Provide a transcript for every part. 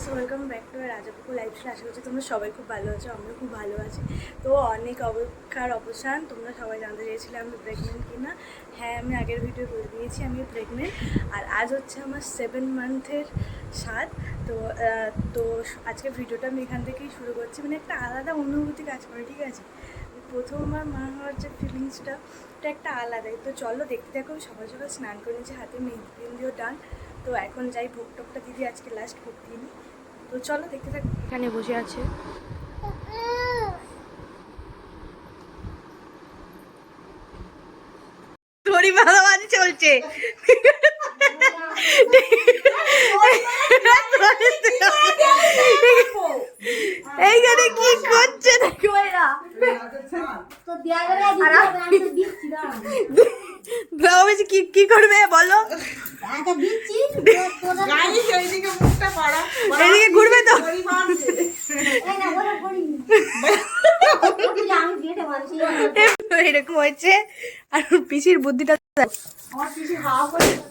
Guys welcome back to Rajapukur life style আশা করছি তোমরা সবাই খুব ভালো আছো আমরা খুব ভালো আছি। তো অনেক অপেক্ষার অবসান, তোমরা সবাই জানতে চেয়েছিলে আমি প্রেগনেন্ট কিনা। হ্যাঁ আমি আগের ভিডিও করে দিয়েছি আমি প্রেগনেন্ট আর আজ হচ্ছে আমার সেভেন মান্থের স্বাদ তো তো আজকে ভিডিওটা আমি এখান থেকেই শুরু করছি। মানে একটা আলাদা অনুভূতি কাজ করে, ঠিক আছে? প্রথমবার মা হওয়ার যে ফিলিংসটা একটা আলাদাই। তো চলো দেখতে দেখো সকাল সকাল স্নান করে নিয়েছি, হাতে মেহেন্দি দিয়েও ডান তো এখন যাই ভোগ টোকটা দিদি আজকে লাস্ট ভোগ দিইনি তো চলো দেখতে থাকো। এখানে বসে আছে। তোরই ভালোবাসি চলছে। এইখানে কি করছে দেখো এরা দেয়া কি কি করবে বলো? এদিকে ঘুরবে তো। এরকম হয়েছে আর পিসির বুদ্ধিটা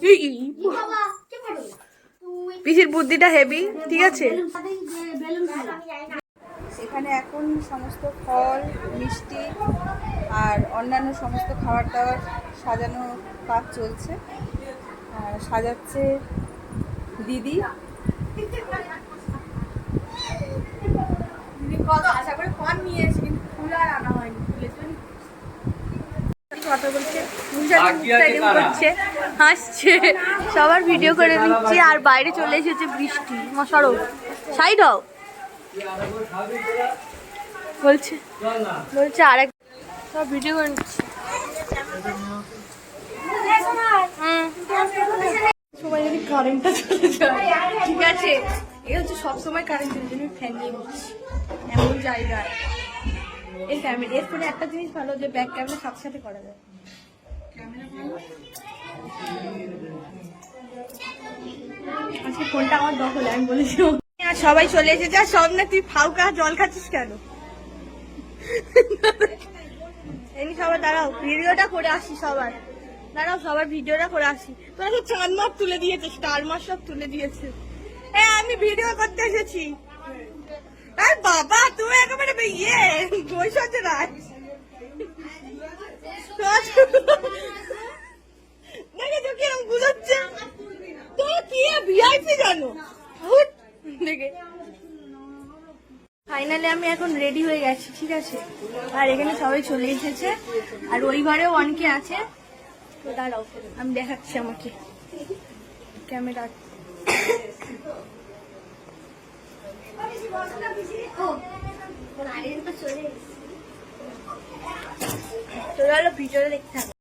কি বাবা, কি করো? তুই পিসির বুদ্ধিটা হেভি ঠিক আছে। এখানে এখন সমস্ত ফল মিষ্টি আর অন্যান্য সমস্ত খাবার দাবার সাজানো কাজ চলছে। আর সাজাচ্ছে দিদি। আশা করে ফোন নিয়ে এসে কিন্তু ফুল আর আনা হয়নি ফুলের জন্য। কথা বলছে করছে হাসছে সবার ভিডিও করে দিচ্ছি আর বাইরে চলে এসেছে বৃষ্টি মশারও সাইড হও। বলছে বলছে আরেক সব ভিডিও করে নিচ্ছি কারেন্টটা চলে যায় ঠিক আছে। এই হচ্ছে সবসময় কারেন্টের জন্য ফ্যান নিয়ে এমন জায়গায় এই ক্যামেরা এর ফোনে একটা জিনিস ভালো যে ব্যাক ক্যামেরা সাথে সাথে করা যায়। আজকে ফোনটা আমার দখলে আমি বলেছি আর সবাই চলে এসেছে। আর সব না তুই ফাউকা জল খাচ্ছিস কেন? এমনি সবাই দাঁড়াও ভিডিওটা করে আসি সবার। দাঁড়াও, সবার ভিডিওটা করে আসি। তোরা তো চাঁদ মাপ তুলে দিয়েছে স্টার মাস সব তুলে দিয়েছে। হ্যাঁ আমি ভিডিও করতে এসেছি। বাবা, তুমি একেবারে ইয়ে কিরম বুঝাচ্ছে। তোরা কি ভিআইপি জানো? দেখে। ফাইনালি আমি এখন রেডি হয়ে গেছি, ঠিক আছে? আর এখানে সবাই চলে এসেছে। আর ঘরেও অনেকে আছে। আমি দেখাচ্ছি আমাকে। ক্যামেরা। তোরা চলো ভিডিওটা দেখতে থাকো।